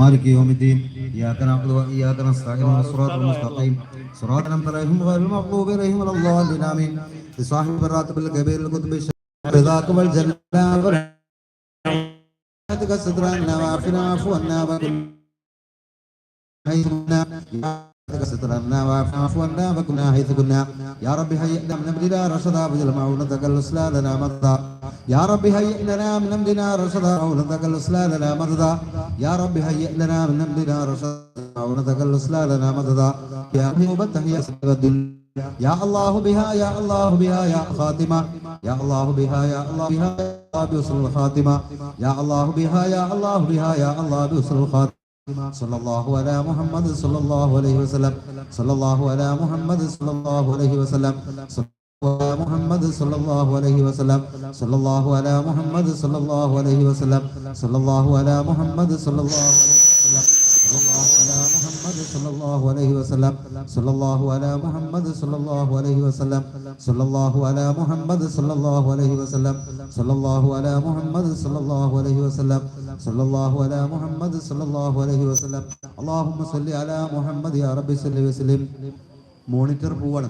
مالك يوم الدين إياك نعبد وإياك نستعين. اهدنا الصراط المستقيم. صراط أنعمت عليهم غير المغضوب عليهم ولا الضالين. آمين. بصاحب الراتب الكبير القطب رضاك والجنة ورحمتك سترنا وعافنا وعفو عنا وكن سترنا عنا وكنا حيث كنا يا رب هيئ لنا من امرنا رشدا بدل معونتك الاسلى لنا مضى يا رب هيئ لنا من امرنا رشدا معونتك الاسلى لنا مضى يا رب هيئ لنا من امرنا رشدا معونتك الاسلى لنا مضى يا رب التحية والدنيا يا الله بها يا الله بها يا خاتمة يا الله بها يا الله بها يا الله بوصل الخاتمة يا الله بها يا الله بها يا الله بوصل الخاتمة صلى الله على محمد صلى الله عليه وسلم صلى الله على محمد صلى الله عليه وسلم محمد صلى الله عليه وسلم صلى الله على محمد صلى الله عليه وسلم صلى الله على محمد صلى الله عليه وسلم صلى الله على محمد صلى الله عليه وسلم صلى الله على محمد صلى الله عليه وسلم صلى الله على محمد صلى الله عليه وسلم صلى الله على محمد صلى الله عليه وسلم صلى الله على محمد صلى الله عليه وسلم اللهم صل على محمد يا رب صل وسلم മോണിറ്റർ പോവാണ്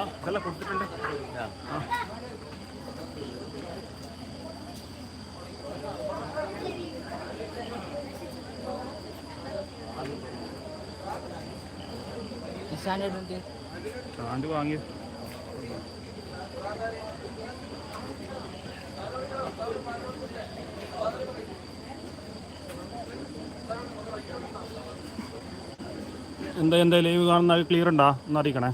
അതെല്ലാം കൊടുത്തിട്ടുണ്ട്. ആ. Hello. സ്റ്റാൻഡ് വാങ്ങി എന്താ എന്താ ലൈവ് കാണുന്ന ക്ലിയർ ഉണ്ടോ? ഒന്ന് അറിയിക്കണേ.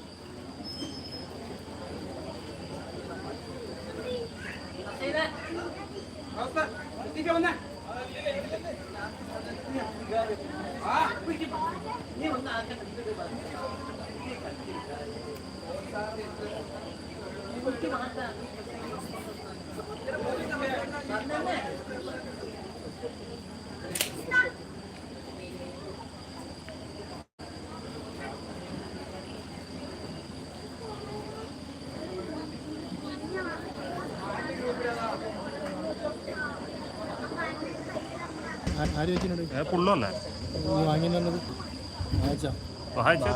ആര് വെച്ചിട്ടുണ്ട്? പുള്ളല്ലേ വാങ്ങി തന്നത് അയച്ചാ হয়েছে